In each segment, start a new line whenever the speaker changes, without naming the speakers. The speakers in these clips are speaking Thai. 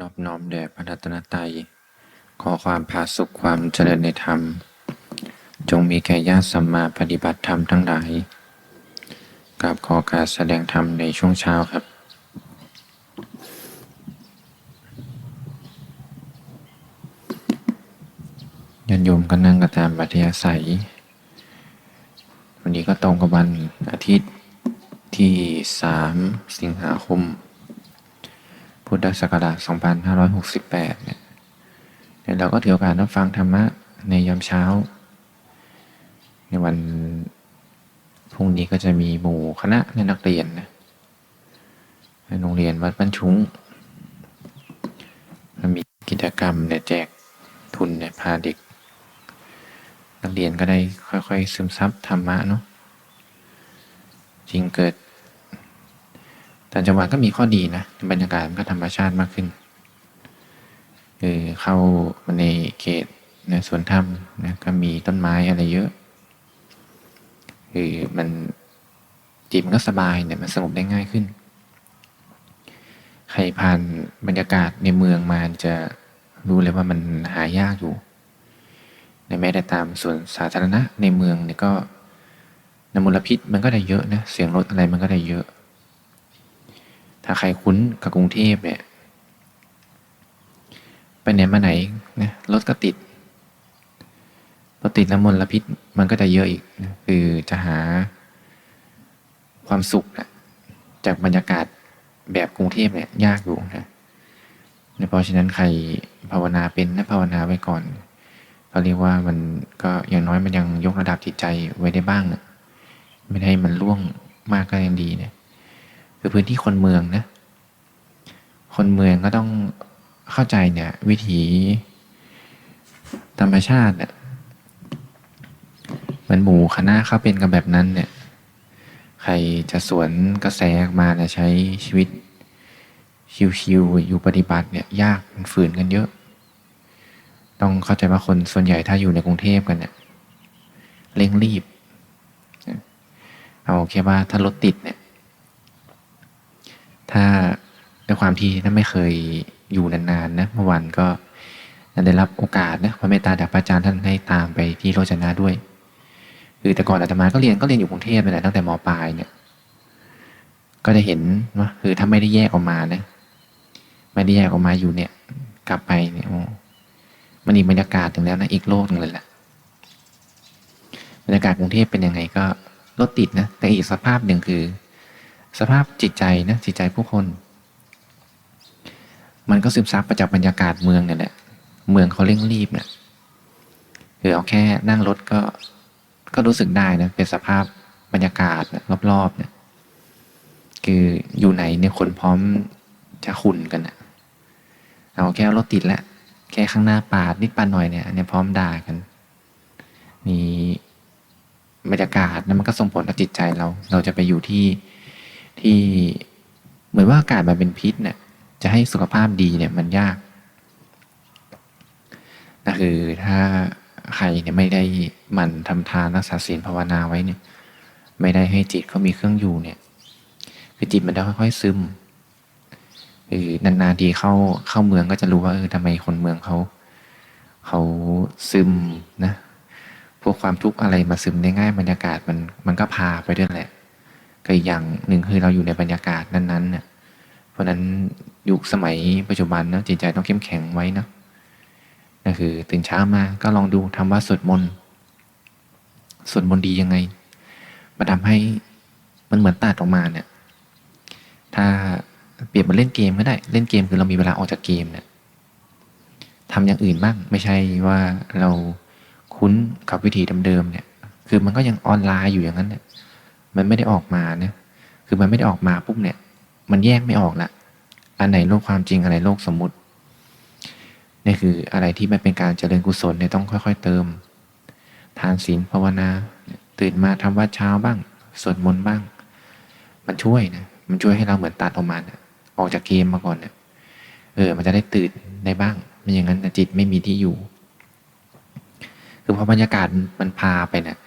นอบน้อมแด่พระรัตนตรัย ขอความผาสุขความเจริญในธรรม จงมีแก่ญาติสัมมาปฏิบัติธรรมทั้งหลายกราบขอการแสดงธรรมในช่วงเช้าครับญาติโยมก็นั่งกันตามบัธยาศัย วันนี้ก็ตรงกับวันอาทิตย์ที่ 3 สิงหาคม พุทธศักราช 2568 เนี่ยเราก็ถือโอกาสรับฟังธรรมะในยามเช้า ในวันพรุ่งนี้ก็จะมีหมู่คณะนักเรียนนะในโรงเรียนวัดบ้านชุ้งมีกิจกรรมเนี่ยแจกทุนเนี่ยพาเด็ก นักเรียนก็ได้ค่อยๆ ซึมซับธรรมะเนาะจริงเกิด ต่างจังหวัดก็มีข้อดีนะบรรยากาศมันก็ธรรมชาติมากขึ้นคือเข้ามาในเขตในสวนธรรมนะก็มีต้นไม้อะไรเยอะคือมันจิตมันก็สบายเนี่ยมันสงบได้ง่ายขึ้น ใครผ่านบรรยากาศในเมืองมาจะรู้เลยว่ามันหายากอยู่ในแม้แต่ตามส่วนสาธารณะในเมืองเนี่ยก็นมลพิษมันก็ได้เยอะนะเสียงรถอะไรมันก็ได้เยอะ ถ้าใครคุ้นกับกรุงเทพเนี่ยไปไหนมาไหนนะรถก็ติดรถติดแล้วมลพิษมันก็จะเยอะอีกนะคือจะหาความสุขนะจากบรรยากาศแบบกรุงเทพเนี่ยยากอยู่นะเพราะฉะนั้นใครภาวนาเป็นนะภาวนาไว้ก่อนเขาเรียกว่ามันก็อย่างน้อยมันยังยกระดับจิตใจไว้ได้บ้างนะไม่ได้มันล่วงมากก็ยังดีเนะ คือพื้นที่คนเมืองนะ คนเมืองก็ต้องเข้าใจเนี่ยวิถีธรรมชาติเนี่ยเหมือนหมูคณะเขาเป็นกันแบบนั้นเนี่ยใครจะสวนกระแสออกมาเนี่ยใช้ชีวิตชิวๆอยู่ปฏิบัติเนี่ยยากมันฝืนกันเยอะ ต้องเข้าใจว่าคนส่วนใหญ่ถ้าอยู่ในกรุงเทพกันเนี่ยเร่งรีบเอาแค่ว่าถ้ารถติดเนี่ย ถ้าด้วยความที่ถ้าไม่เคยอยู่นานๆนะเมื่อวันก็ได้รับโอกาสนะพระเมตตาจากพระอาจารย์ท่านให้ตามไปที่โรจนาด้วย คือแต่ก่อนอาตมาก็เรียนก็เรียนอยู่กรุงเทพนี่แหละตั้งแต่มปลายเนี่ย ก็จะเห็นว่าคือถ้าไม่ได้แยกออกมานะไม่ได้แยกออกมาอยู่เนี่ย กลับไปเนี่ยโอ้มันอีกบรรยากาศถึงแล้วนะอีกโลกหนึ่งเลยแหละบรรยากาศกรุงเทพเป็นยังไงก็รถติดนะแต่อีกสภาพหนึ่งคือ สภาพจิตใจนะจิตใจผู้คน มันก็ซึมซับประจากบรรยากาศเมืองเนี่ยแหละเมืองเขาเร่งรีบเนี่ยคือเอาแค่นั่งรถก็ก็รู้สึกได้นะเป็นสภาพบรรยากาศรอบๆเนี่ยคืออยู่ไหนเนี่ยคนพร้อมจะขุนกันนะเอาแค่รถติดแล้วแค่ข้างหน้าปาดนิดปาดหน่อยเนี่ยเนี่ยพร้อมด่ากันมีบรรยากาศนะมันก็ส่งผลต่อจิตใจเรา เราจะไปอยู่ที่ ที่เหมือนว่าอากาศมันเป็นพิษเนี่ยจะให้สุขภาพดีเนี่ยมันยากก็คือถ้าใครเนี่ยไม่ได้มั่นทำทานรักษาศีลภาวนาไว้เนี่ย ไม่ได้ให้จิตเขามีเครื่องอยู่เนี่ยคือจิตมันจะค่อยๆซึมคือนานๆทีเข้าเข้าเมืองก็จะรู้ว่าเออทำไมคนเมืองเขาเขาซึมนะพวกความทุกข์อะไรมาซึมได้ง่ายบรรยากาศมันมันก็พาไปด้วยแหละ ก็อีกอย่างหนึ่งคือเราอยู่ในบรรยากาศนั้นๆเนี่ยเพราะนั้นยุคสมัยปัจจุบันเนาะจิตใจต้องเข้มแข็งไว้เนาะก็คือตื่นเช้ามาก็ลองดูทำว่าสวดมนต์สวดมนต์ดียังไงมาทำให้มันเหมือนตัดออกมาเนี่ย ถ้าเปรียบเหมือนเล่นเกมก็ได้ เล่นเกมคือเรามีเวลาออกจากเกมเนี่ยทำอย่างอื่นบ้างไม่ใช่ว่าเราคุ้นกับวิธีเดิมๆเนี่ย คือมันก็ยังออนไลน์อยู่อย่างนั้นเนี่ย มันไม่ได้ออกมาเนี่ยคือมันไม่ได้ออกมาปุ๊บเนี่ย มันแยกไม่ออกละอันไหนโลกความจริงอะไรโลกสมมุตินี่คืออะไรที่มันเป็นการเจริญกุศลเนี่ยต้องค่อย ๆ เติม ทานศีลภาวนา ตื่นมาทำวัดเช้าบ้างสวดมนต์บ้าง มันช่วยนะมันช่วยให้เราเหมือนตัดออกมาเนี่ยออกจากเกมมาก่อนเนี่ยเออ มันจะได้ตื่นได้บ้าง ไม่อย่างนั้นจิตไม่มีที่อยู่ คือพอบรรยากาศมันพาไปเนะี่ย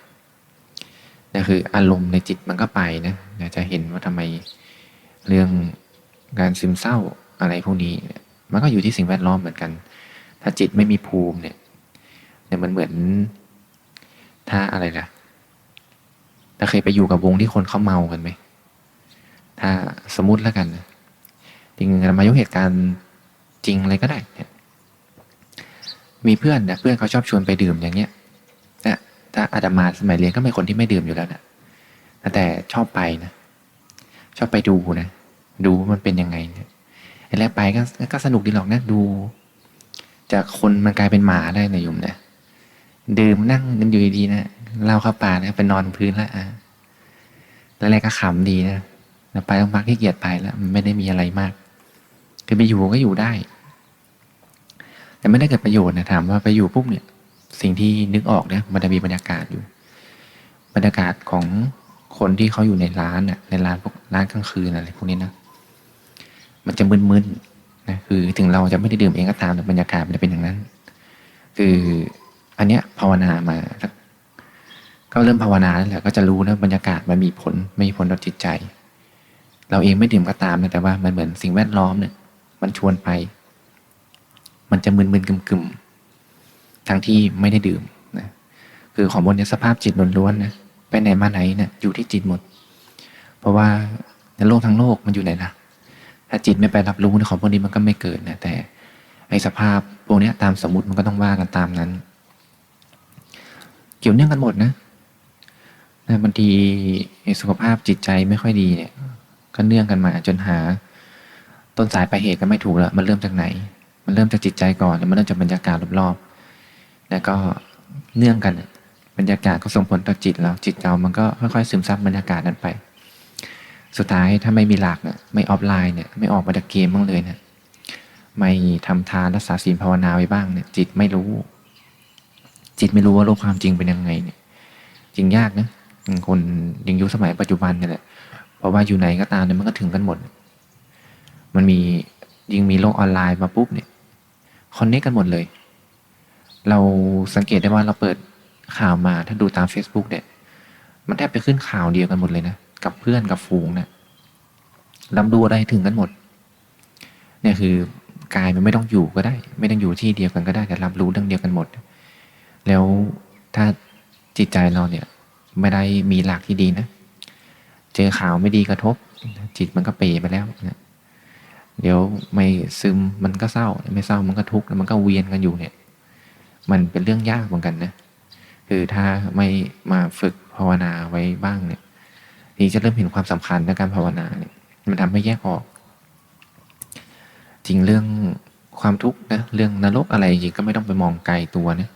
นี่คืออารมณ์ในจิตมันก็ไปนะจะเห็นว่าทำไมเรื่องการซึมเศร้าอะไรพวกนี้มันก็อยู่ที่สิ่งแวดล้อมเหมือนกัน ถ้าจิตไม่มีภูมิเนี่ยเนี่ยมันเหมือน ถ้าอะไรนะถ้าเคยไปอยู่กับวงที่คนเขาเมากันไหมถ้าสมมติแล้วกันจริงๆมายกเหตุการณ์จริงอะไรก็ได้เนี่ยมีเพื่อนนะเพื่อนเขาชอบชวนไปดื่มอย่างเงี้ย ถ้าอาตมาสมัยเรียนก็เป็นคนที่ไม่ดื่มอยู่แล้วนะแต่ชอบไปนะชอบไปดูนะดูมันเป็นยังไงเนี่ยไอ้แรกไปก็ก็สนุกดีหรอกนะดู จากคนมันกลายเป็นหมาได้นะโยมนะดื่มนั่งกันอยู่ดีนะเล้าเข้าปานะไปนอนพื้นแล้วอะแล้วแรกก็ขำดีนะแล้วไปต้องพักที่เกียจไปแล้วมันไม่ได้มีอะไรมากคือไปอยู่ก็อยู่ได้ แต่ไม่ได้เกิดประโยชน์นะถามว่าไปอยู่ปุ๊บเนี่ย สิ่งที่นึกออกเนี่ยมันจะมีบรรยากาศอยู่ บรรยากาศของคนที่เขาอยู่ในร้านน่ะในร้านพวกร้านกลางคืนอะไรพวกนี้นะมันจะมึนๆนะคือถึงเราจะไม่ได้ดื่มเองก็ตามแต่บรรยากาศมันจะเป็นอย่างนั้น คืออันเนี้ยภาวนามากก็เริ่มภาวนาแล้วแหละก็จะรู้นะบรรยากาศมันมีผลไม่มีผลต่อจิตใจ เราเองไม่ดื่มก็ตามนะแต่ว่ามันเหมือนสิ่งแวดล้อมเนี่ย มันชวนไป มันจะมึนๆกึมๆ ทั้งที่ไม่ได้ดื่มนะคือของบนเนี่ยสภาพจิตล้วนๆนะไปไหนมาไหนเนี่ยอยู่ที่จิตหมด เพราะว่าในโลกทั้งโลกมันอยู่ไหนล่ะ ถ้าจิตไม่ไปรับรู้ในของพวกนี้มันก็ไม่เกิดนะแต่ไอสภาพพวกนี้ตามสมมติมันก็ต้องว่ากันตามนั้น เกี่ยวเนื่องกันหมดนะนะบางทีสุขภาพจิตใจไม่ค่อยดีเนี่ยก็เนื่องกันมาจนหา ต้นสายปลายเหตุก็ไม่ถูกแล้วมันเริ่มจากไหน มันเริ่มจากจิตใจก่อนแล้วมันเริ่มจากบรรยากาศรอบๆ แล้วก็เนื่องกันบรรยากาศก็ส่งผลต่อจิตเราจิตเรามันก็ค่อยๆซึมซับบรรยากาศนั้นไป สุดท้ายถ้าไม่มีหลักเนี่ยไม่ออฟไลน์เนี่ยไม่ออกมาจากเกมบ้างเลยเนี่ยไม่ทำทานรักษาศีลภาวนาไว้บ้างเนี่ย จิตไม่รู้ จิตไม่รู้ว่าโลกความจริงเป็นยังไงเนี่ยจริงยากนะคนยังยุคสมัยปัจจุบันเนี่ยแหละเพราะว่าอยู่ไหนก็ตามเนี่ยมันก็ถึงกันหมด มันมียิ่งมีโลกออนไลน์มาปุ๊บเนี่ยคอนเนคกันหมดเลย เราสังเกตได้ว่าเราเปิดข่าวมาถ้าดูตาม Facebook เนี่ยมันแทบไปขึ้นข่าวเดียวกันหมดเลยนะ กับเพื่อนกับฝูงเนะรับดูอะไรถึงกันหมด เนี่ยคือกายมันไม่ต้องอยู่ก็ได้ ไม่ต้องอยู่ที่เดียวกันก็ได้แต่รับรู้เรื่องเดียวกันหมด แล้วถ้าจิตใจเราเนี่ย ไม่ได้มีหลักที่ดีนะ เจอข่าวไม่ดีกระทบ จิตมันก็เปไปแล้วนะเดี๋ยวไม่ซึมมันก็เศร้า ไม่เศร้ามันก็ทุกข์แล้วมันก็เวียนกันอยู่เนี่ย มันเป็นเรื่องยากเหมือนกันนะคือถ้าไม่มาฝึกภาวนาไว้บ้างเนี่ยทีจะเริ่มเห็นความสำคัญในการภาวนาเนี่ยมันทำให้แยกออก จริงเรื่องความทุกข์นะเรื่องนรกอะไรจริงก็ไม่ต้องไปมองไกลตัวนะ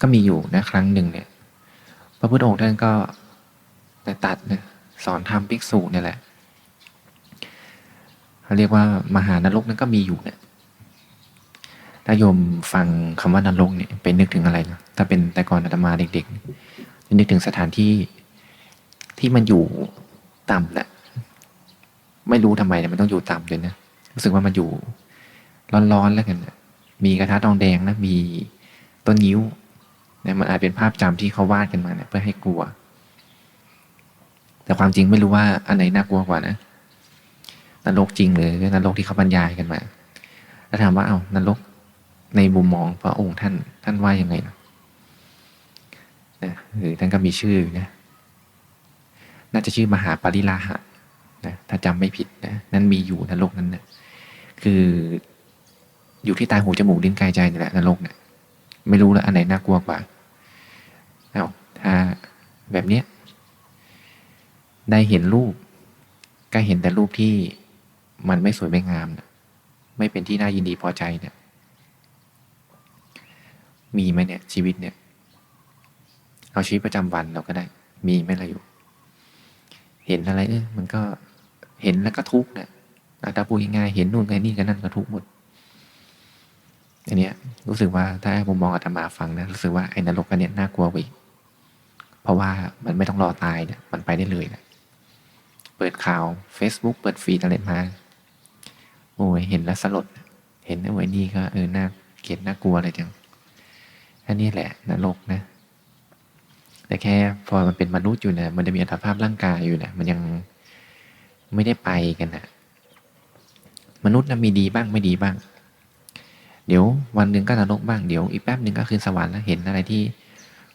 ก็มีอยู่นะครั้งหนึ่งเนี่ย พระพุทธองค์ท่านก็ได้ตัดนะสอนธรรมภิกษุเนี่ยแหละเขาเรียกว่ามหานรกนั้นก็มีอยู่เนี่ย ถ้าโยมฟังคำว่านรกเนี่ยเป็นนึกถึงอะไรนะถ้าเป็นแต่ก่อนอาตมาเด็กๆจะนึกถึงสถานที่ที่มันอยู่ต่ำแหละไม่รู้ทำไมเนี่ยมันต้องอยู่ต่ำเลยนะรู้สึกว่ามันอยู่ร้อนๆแล้วกันนะมีกระทะทองแดงนะมีต้นยิ้วเนี่ยมันอาจเป็นภาพจำที่เขาวาดกันมาเนี่ยเพื่อให้กลัว แต่ความจริงไม่รู้ว่าอันไหนน่ากลัวกว่านะนรกจริงหรือนรกที่เขาบรรยายกันมา แล้วถามว่าเอา้านรก ในมุมมองพระองค์ท่านท่านว่ายังไงนะนะหรือท่านก็มีชื่อนะน่าจะชื่อมหาปริลาหะนะถ้าจำไม่ผิดนะนั้นมีอยู่นรกนั้นนะคืออยู่ที่ตาหูจมูกลิ้นกายใจนี่แหละนรกเนะี่ยไม่รู้แล้วอันไหนน่ากลัวกว่าเอาถ้าแบบเนี้ยได้เห็นรูป ก็เห็นแต่รูปที่มันไม่สวยไม่งามนะไม่เป็นที่น่ายินดีพอใจเนี่ย มีไหมเนี่ยชีวิตเนี่ย เอาชีวิตประจำวันเราก็ได้ มีไหมล่ะอยู่ เห็นอะไรเออมันก็เห็นแล้วก็ทุกข์เนี่ยถ้าพูดง่ายๆเห็นนู่นไงนี่กันนั่นก็ทุกข์หมดอันเนี้ยรู้สึกว่าถ้าผมมองอาตมาฟังนะรู้สึกว่าไอ้นรกอันเนี้ยน่ากลัวไปเพราะว่ามันไม่ต้องรอตายเนี่ยมันไปได้เลยนะเปิดข่าว Facebook เปิดฟีดอะไรมาโอ้ยเห็นแล้วสลด เห็นไอ้นี่ก็เออน่าเกลียดน่ากลัวอะไรจัง อันนี้แหละนรกนะ แต่แค่พอมันเป็นมนุษย์อยู่นะมันจะมีอัตภาพร่างกายอยู่นะมันยังไม่ได้ไปกันนะมนุษย์นะมีดีบ้างไม่ดีบ้าง เดี๋ยววันหนึ่งก็นรกบ้างเดี๋ยวอีกแป๊บหนึ่งก็ขึ้นสวรรค์แล้วเห็นอะไรที่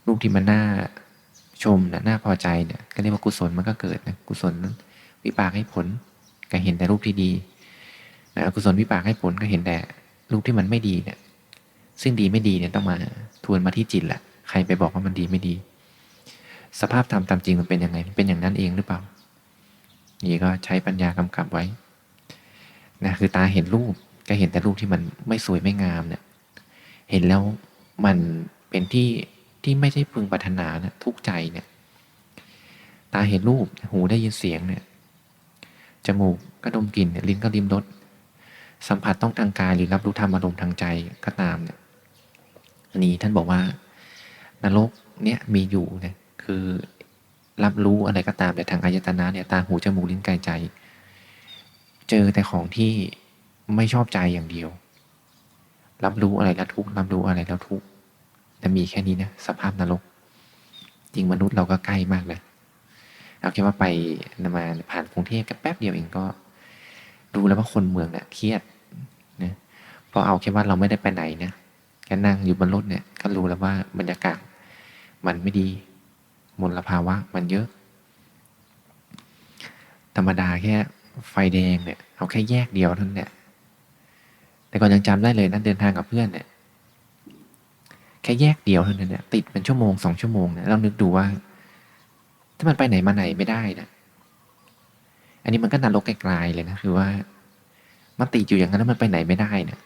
รูปที่มันน่าชมนะน่าพอใจเนี่ยก็เรียกว่ากุศลมันก็เกิดนะกุศลวิปากให้ผลก็เห็นแต่รูปที่ดีนะกุศลวิปากให้ผลก็เห็นแต่รูปที่มันไม่ดีเนี่ยซึ่งดีไม่ดีเนี่ยต้องมา วนมาที่จิตแหละใครไปบอกว่ามันดีไม่ดี สภาพธรรมตามจริงมันเป็นยังไงเป็นอย่างนั้นเองหรือเปล่า นี่ก็ใช้ปัญญากำกับไว้นะคือตาเห็นรูปก็เห็นแต่รูปที่มันไม่สวยไม่งามเนี่ยเห็นแล้วมันเป็นที่ที่ไม่ใช่พึงปรารถนานะทุกใจเนี่ย ตาเห็นรูปหูได้ยินเสียงเนี่ยจมูกก็ดมกลิ่นลิ้นก็ลิ้มรสสัมผัสต้องทางกายหรือรับรู้ธรรมอารมณ์ทางใจก็ตามเนี่ย อันนี้ท่านบอกว่านรกเนี่ยมีอยู่เนี่ยคือรับรู้อะไรก็ตามแต่ทางอายตนะเนี่ยตาหูจมูกลิ้นกายใจ เจอแต่ของที่ไม่ชอบใจอย่างเดียว รับรู้อะไรแล้วทุก์รับรู้อะไรแล้วทุก์แต่มีแค่นี้นะสภาพนรก จริงมนุษย์เราก็ใกล้มากเลยเอาแค่ว่าไปมาผ่านกรุงเทพแค่แป๊บเดียวเองก็รู้แล้วว่าคนเมืองเนี่ยเครียดนะเพราะเอาแค่ว่าเราไม่ได้ไปไหนนะ ค่นั่งอยู่บนรถเนี่ยก็รู้แล้วว่าบรรยากาศมันไม่ดีมลภาวะมันเยอะ ธรรมดาแค่ไฟแดงเนี่ยเอาแค่แยกเดียวเท่านั้นเนี่ยแต่ก่อนยังจำได้เลยนะเดินทางกับเพื่อนเนี่ยแค่แยกเดียวเท่านั้นเนี่ยติดเป็นชั่วโมงสองชั่วโมงเนี่ยเรานึกดูว่า ถ้ามันไปไหนมาไหนไม่ได้นะอันนี้มันก็นรกไกลๆเลยนะคือว่า มันติดอยู่อย่างนั้นแล้วมันไปไหนไม่ได้เนี่ย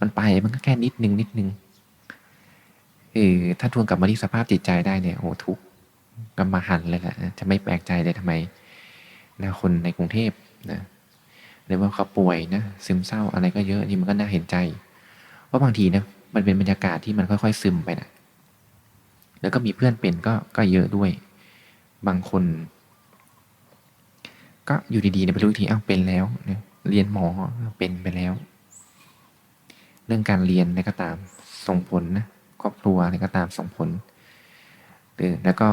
มันไปมันก็แค่นิดนึงนิดนึงเออถ้าทวนกลับมาที่สภาพจิตใจได้เนี่ยโอ้ทุกกำมาหันเลยแหละจะไม่แปลกใจเลยทำไมนะคนในกรุงเทพนะหรือว่าเขาป่วยนะซึมเศร้าอะไรก็เยอะนี่มันก็น่าเห็นใจเพราะบางทีนะมันเป็นบรรยากาศที่มันค่อย ๆ ซึมไปนะแล้วก็มีเพื่อนเป็นก็ก็เยอะด้วย บางคน ก็อยู่ดีๆเนี่ยไปรู้อีกทีอ้าวเป็นแล้วเนี่ยเรียนหมอเป็นไปแล้ว เรื่องการเรียนอะไรก็ตามส่งผลนะครอบครัวอะไรก็ตามส่งผลหรือแล้วก็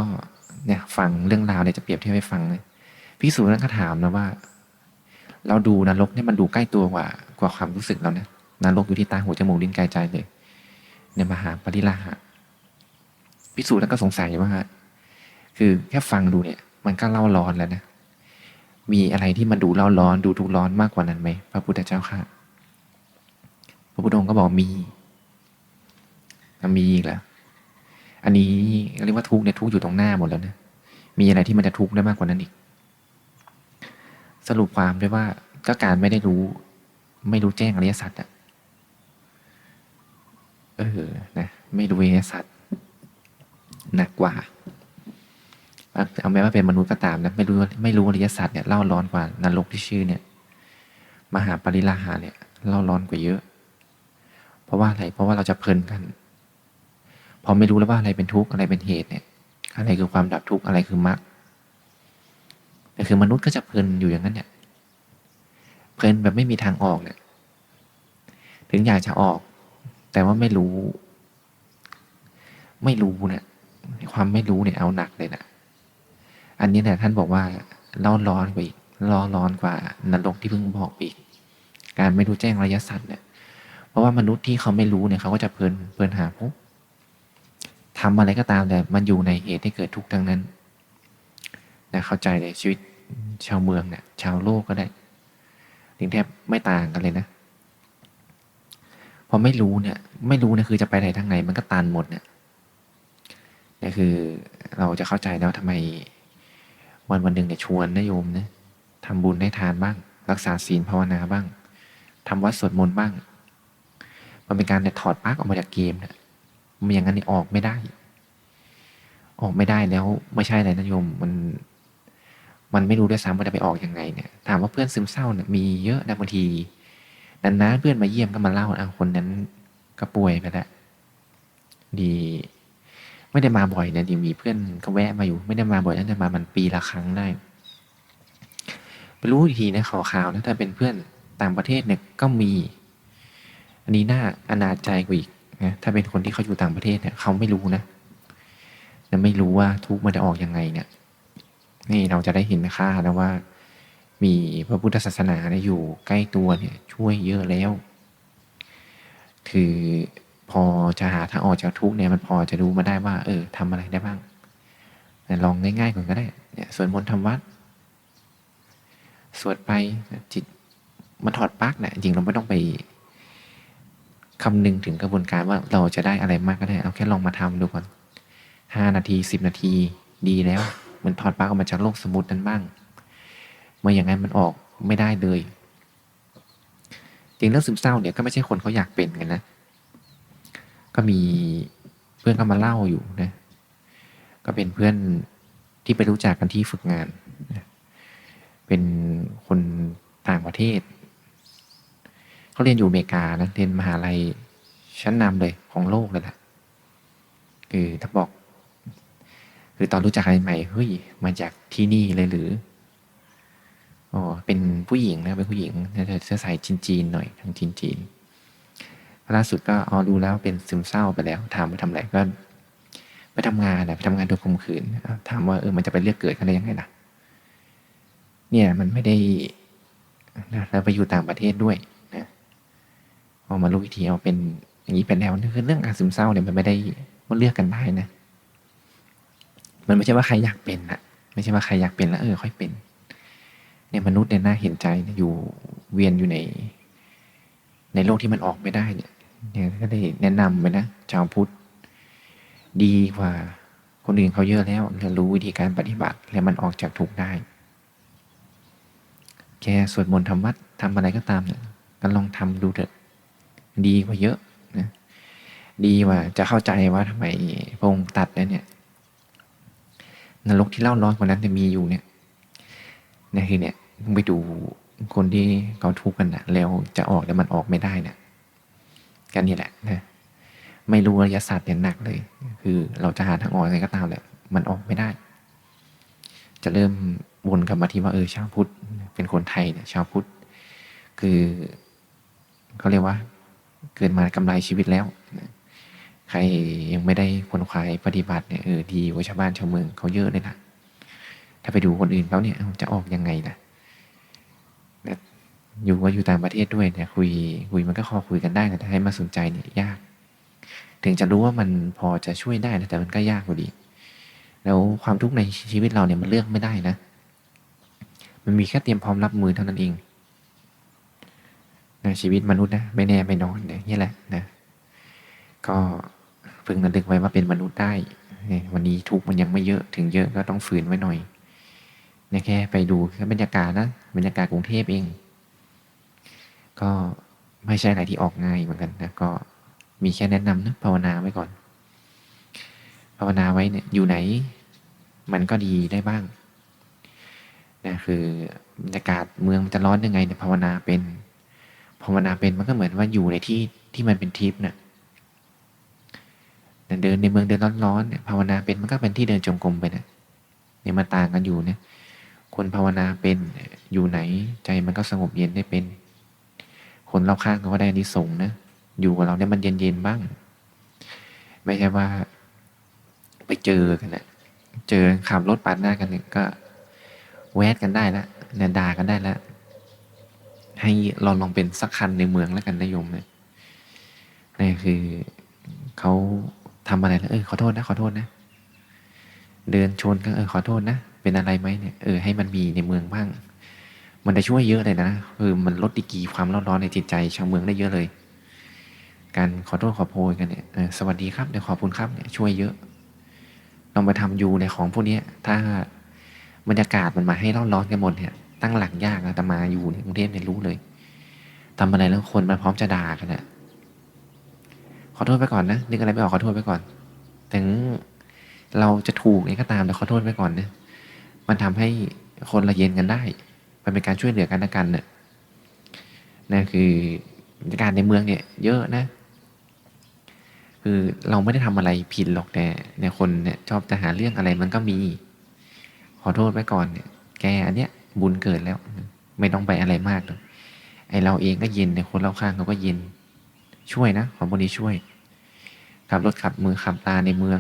เนี่ยฟังเรื่องราวเนี่ยจะเปรียบเทียบให้ฟังเลยพิสูจน์นั้นก็ถามนะว่า เราดูนรกเนี่ยมันดูใกล้ตัวกว่ากว่าความรู้สึกเรานะนรกอยู่ที่ตาหูจมูกลิ้นกายใจเลยในมหาปริลาหะพิสูจน์นั้นก็สงสัยว่า คือแค่ฟังดูเนี่ย มันก็เล่าร้อนแล้วนะมีอะไรที่มันดูเล่าร้อนดูทุกร้อนมากกว่านั้นไหมพระพุทธเจ้าค่ะ พระพุทธองค์ก็บอกมีมีอีกแล้ว อันนี้เรียกว่าทุกเนี่ยทุกอยู่ตรงหน้าหมดแล้วนะ มีอะไรที่มันจะทุกข์ได้มากกว่านั้นอีก สรุปความได้ว่าก็การไม่ได้รู้ ไม่รู้แจ้งอริยสัจอะเออ นะ ไม่รู้อริยสัจหนักกว่า เอาแม้ว่าเป็นมนุษย์ก็ตามนะ ไม่รู้ไม่รู้อริยสัจเนี่ยเล่าร้อนกว่านรกที่ชื่อเนี่ย มหาปริลาหาเนี่ยเล่าร้อนกว่าเยอะ เพราะว่าอะไร เพราะว่าเราจะเพลินกัน พอไม่รู้แล้วว่าอะไรเป็นทุกข์อะไรเป็นเหตุเนี่ย อะไรคือความดับทุกข์อะไรคือมรรคแต่คือมนุษย์ก็จะเพลินอยู่อย่างนั้นเนี่ย เพลินแบบไม่มีทางออกเนี่ย ถึงอยากจะออก แต่ว่าไม่รู้ ไม่รู้เนี่ย ความไม่รู้เนี่ยเอาหนักเลยนะอันนี้เนี่ยท่านบอกว่าเล่าร้อนกว่าอีกร้อนร้อนกว่านรกที่เพิ่งบอกอีก การไม่รู้แจ้งระยะสัตว์เนี่ย ราะว่ามนุษย์ที่เขาไม่รู้เนี่ยเขาก็จะเพลินเพลินหาพวกทำอะไรก็ตามแต่มันอยู่ในเหตุที่เกิดทุกข์ทั้งนั้นนะเข้าใจเลยชีวิตชาวเมืองเนี่ยชาวโลกก็ได้ถึงแทบไม่ต่างกันเลยนะพอไม่รู้เนี่ยไม่รู้เนี่ยคือจะไปไหนทางไหนมันก็ตันหมดเนี่ยนี่คือเราจะเข้าใจแล้วทำไมวันวันหนึ่งเนี่ยชวนนะโยมนะทำบุญให้ทานบ้าง รักษาศีลภาวนาบ้างทำวัดสวดมนต์บ้าง มันเป็นการเนี่ยถอดปลั๊กออกมาจากเกมเนี่ยมันอย่างนั้นนี่ออกไม่ได้ ออกไม่ได้แล้วไม่ใช่อะไรนะโยมมัน มันไม่รู้ด้วยซ้ำว่าจะไปออกยังไงเนี่ย ถามว่าเพื่อนซึมเศร้าเนี่ยมีเยอะนะบางทีนานๆเพื่อนมาเยี่ยมก็มาเล่าอะคนนั้นก็ป่วยไปแล้วดีไม่ได้มาบ่อยเนะดีมีเพื่อนก็แวะมาอยู่ ไม่ได้มาบ่อยน่าจะมามันปีละครั้งได้ไปรู้อีกทีนะข่าวๆนะถ้าเป็นเพื่อนต่างประเทศเนี่ยก็มี อันนี้น่าอนาจใจกว่าอีกนะถ้าเป็นคนที่เขาอยู่ต่างประเทศเนี่ยเขาไม่รู้นะจะไม่รู้ว่าทุกมันจะออกยังไงเนี่ย นี่เราจะได้เห็นค่าแล้วว่า มีพระพุทธศาสนาเนี่ยอยู่ใกล้ตัวเนี่ย ช่วยเยอะแล้ว คือพอจะหาทางออกจากทุกเนี่ยมันพอจะรู้มาได้ว่า เออทำอะไรได้บ้างลองง่ายๆก่อนก็ได้เนี่ยสวดมนต์ทำวัด สวดไปจิตมันถอดปลั๊กนะจริงเราไม่ต้องไป คำนึงถึงกระบวนการว่าเราจะได้อะไรมากก็ได้เอาแค่ลองมาทำดูก่อนห้านาทีสิบนาทีดีแล้ว มันถอดปลั๊กออกมาจากโลกสมมตินั้นบ้างเมื่ออย่างนั้นมันออกไม่ได้เลยจริงเรื่องซึมเศร้าเนี่ยก็ไม่ใช่คนเขาอยากเป็นกันนะ ก็มีเพื่อนก็มาเล่าอยู่นะก็เป็นเพื่อนที่ไปรู้จักกันที่ฝึกงาน เป็นคนต่างประเทศ เขาเรียนอยู่อเมริกานะเรียนมหาลัยชั้นนำเลยของโลกเลยแหละคือถ้าบอก คือตอนรู้จักกันใหม่เฮ้ยมาจากที่นี่เลยหรืออ๋อเป็นผู้หญิงนะเป็นผู้หญิงน่าจะเสื้อสายจีนๆหน่อยทางจีนจีนล่าสุดก็อ๋อดูแล้วเป็นซึมเศร้าไปแล้ว ถามไปทำอะไรก็ไปทำงานนะไปทำงานโดยข่มขืนถามว่าเออมันจะไปเรียกเกิดกันได้ยังไงล่ะเนี่ยมันไม่ได้นะแล้วไปอยู่ต่างประเทศด้วย นะพอมารู้วิธีเอาเป็นอย่างนี้เป็นแล้วนี่คือเรื่องการซึมเศร้าเนี่ยมันไม่ได้มันเลือกกันได้นะ มันไม่ใช่ว่าใครอยากเป็นนะไม่ใช่ว่าใครอยากเป็นแล้วเออค่อยเป็น เนี่ยมนุษย์เนี่ยน่าเห็นใจอยู่เวียนอยู่ใน ในโลกที่มันออกไม่ได้เนี่ยเนี่ยก็ได้แนะนำไปนะชาวพุทธดีกว่าคนอื่นเขาเยอะแล้วเรียนรู้วิธีการปฏิบัติแล้วมันออกจากทุกข์ได้ แค่สวดมนต์ทำวัดทำอะไรก็ตามเนี่ยก็ลองทำดูเถอะ ดีกว่าเยอะนะดีกว่าจะเข้าใจว่าทำไมพระองค์ตัดแล้วเนี่ยนรกที่เล่าร้อนกว่านั้นจะมีอยู่เนี่ยนี่คือเนี่ยไปดูคนที่เขาทุกข์กันนะแล้วจะออกแล้วมันออกไม่ได้เนี่ยกันนี่แหละนะไม่รู้อระยศาสตร์เนี่ยหนักเลย คือเราจะหาทางออกอะไรก็ตามแหละมันออกไม่ได้ จะเริ่มวนกลับมาที่ว่าเออชาวพุทธเป็นคนไทยเนี่ยชาวพุทธคือเขาเรียกว่า เกิดมากำไรชีวิตแล้วใครยังไม่ได้คนควายปฏิบัติเนี่ยเออดีกว่าชาวบ้านชาวเมืองเขาเยอะเลยล่ะถ้าไปดูคนอื่นเขาเนี่ยจะออกยังไงล่ะอยู่ว่าอยู่ต่างประเทศด้วยเนี่ยคุยคุยมันก็คอคุยกันได้แต่ให้มาสนใจเนี่ยยาก ถึงจะรู้ว่ามันพอจะช่วยได้นะแต่มันก็ยากกว่าดี แล้วความทุกข์ในชีวิตเราเนี่ยมันเลือกไม่ได้นะ มันมีแค่เตรียมพร้อมรับมือเท่านั้นเอง นะชีวิตมนุษย์นะไม่แน่ไม่นอนเนี่ยนี่แหละนะก็พึงระลึกไว้ว่าเป็นมนุษย์ได้ วันนี้ทุกมันยังไม่เยอะถึงเยอะก็ต้องฝืนไว้หน่อยเนี่ยแค่ไปดูแค่บรรยากาศนะบรรยากาศกรุงเทพเอง ก็ไม่ใช่อะไรที่ออกง่ายเหมือนกันนะก็มีแค่แนะนำนะภาวนาไว้ก่อน ภาวนาไว้เนี่ยอยู่ไหน มันก็ดีได้บ้างนะคือบรรยากาศเมืองมันจะร้อนยังไงเนี่ยภาวนาเป็น ภาวนาเป็นมันก็เหมือนว่าอยู่ในที่ที่มันเป็นทิพย์เนี่ยเดินในเมืองเดินร้อนๆเนี่ยภาวนาเป็นมันก็เป็นที่เดินจงกรมไปเนี่ยเนี่ยมันต่างกันอยู่เนี่ย คนภาวนาเป็นอยู่ไหน ใจมันก็สงบเย็นได้เป็น คนรอบข้างเขาก็ได้นิสงนะอยู่กับเราเนี่ยมันเย็นๆบ้าง ไม่ใช่ว่า ไปเจอกันนะเจอขับรถปาดหน้ากันเนี่ยก็ แวดกันได้แล้วเนี่ยด่ากันได้แล้ว ให้เราลองเป็นสักคันในเมืองแล้วกันนะโยมเนี่ยนี่คือเขาทำอะไรแล้วเออขอโทษนะขอโทษนะ เดินชนก็เออขอโทษนะ เป็นอะไรไหมเนี่ยเออให้มันมีในเมืองบ้าง มันจะช่วยเยอะเลยนะคือมันลดดีกีความร้อนร้อนในจิตใจชาวเมืองได้เยอะเลย การขอโทษขอโพยกันเนี่ยสวัสดีครับเดี๋ยวขอบคุณครับเนี่ยช่วยเยอะลองไปทำอยู่ในของพวกนี้ถ้าบรรยากาศมันมาให้ร้อนร้อนกันหมดเนี่ย ตั้งหลักยากนะแต่มาอยู่ในกรุงเทพเนี่ยรู้เลยทำอะไรแล้วคนมันพร้อมจะด่ากันนะขอโทษไปก่อนนะนึกอะไรไม่ออกขอโทษไปก่อน ถึงเราจะถูกนี่ก็ตามแต่ขอโทษไปก่อนเนะมันทำให้คนละเย็นกันได้ มันเป็นการช่วยเหลือกันและกันเนี่ยนั่นคือกาศในเมืองเนี่ย เยอะนะ คือเราไม่ได้ทำอะไรผิดหรอกแต่เนี่ยคนเนี่ยชอบจะหาเรื่องอะไรมันก็มี ขอโทษไว้ก่อนเนี่ย แกอันเนี้ย บุญเกิดแล้ว ไม่ต้องไปอะไรมากหรอกไอเราเองก็เย็นในคนเรอบข้างเขาก็เย็น ช่วยนะของพวกนี้ช่วย ขับรถขับมือขับตาในเมือง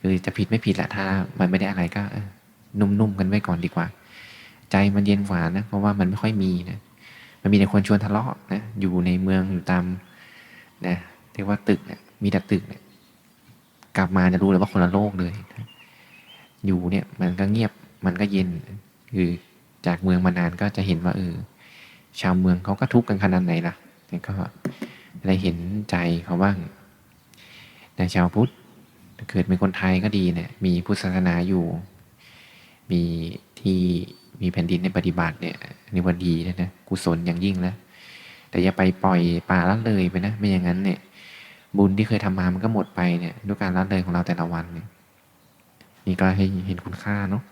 คือจะผิดไม่ผิดแหละถ้ามันไม่ได้อะไรก็นุ่มๆกันไว้ก่อนดีกว่า ใจมันเย็นกว่านนะเพราะว่ามันไม่ค่อยมีนะมันมีแต่คนชวนทะเลาะนะอยู่ในเมืองอยู่ตามนะเรียกว่าตึกเนี่ยมีแต่ตึกเนี่ยกลับมาจะรู้เลยว่าคนละโลกเลยนะอยู่เนี่ยมันก็เงียบมันก็เย็น คือจากเมืองมานานก็จะเห็นว่าเออชาวเมืองเขาก็ทุกข์กันขนาดไหนล่ะแต่ก็ได้เห็นใจเขาบ้างในชาวพุทธเกิดเป็นคนไทยก็ดีเนี่ยมีพุทธศาสนาอยู่ มีที่มีแผ่นดินในปฏิบัติเนี่ยนี่ว่าดีนะนะกุศลอย่างยิ่งแล้วแต่อย่าไปปล่อยป่าละเลยไปนะ ไม่อย่างนั้นเนี่ย บุญที่เคยทำมามันก็หมดไปเนี่ยด้วยการละเลยของเราแต่ละวันเนี่ยนี่ก็ให้เห็นคุณค่าเนาะ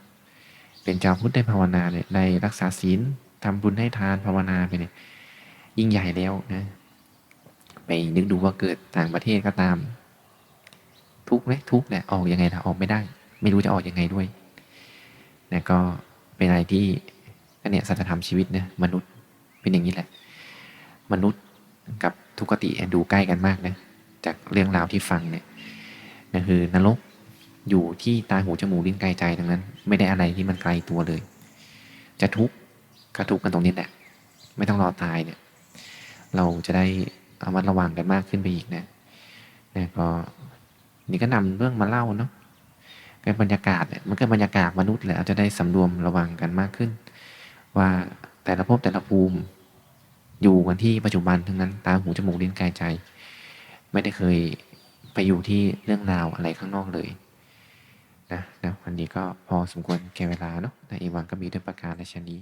เป็นชาวพุทธได้ภาวนาเนี่ยได้รักษาศีลทำบุญให้ทานภาวนาไปเนี่ยยิ่งใหญ่แล้วนะ ไปนึกดูว่าเกิดต่างประเทศก็ตาม ทุกไหมทุกแหละออกยังไงล่ะออกไม่ได้ ไม่รู้จะออกยังไงด้วยนะก็เป็นอะไรที่อันเนี้ยสัจธรรมชีวิตนะมนุษย์เป็นอย่างนี้แหละ มนุษย์กับทุกขติดูใกล้กันมากนะจากเรื่องราวที่ฟังเนี่ยนั่นคือนรก อยู่ที่ตาหูจมูกลิ้นกายใจทั้งนั้น ไม่ได้อะไรที่มันไกลตัวเลย จะทุกข์ก็ทุกข์กันตรงนี้แหละไม่ต้องรอตายเนี่ย เราจะได้เอามัดระวังกันมากขึ้นไปอีกนะนะก็นี่ก็นำเรื่องมาเล่าเนาะก็นบรรยากาศเนี่ยมันก็บรรยากาศมนุษย์แหละเราจะได้สำรวมระวังกันมากขึ้น ว่าแต่ละภพแต่ละภูมิอยู่กันที่ปัจจุบันทั้งนั้น ตาหูจมูกลิ้นกายใจ ไม่ได้เคยไปอยู่ที่เรื่องราวอะไรข้างนอกเลย นะนะวันนี้ก็พอสมควรแก่เวลาเนาะในอีวันก็มีด้วยประการในชนนี้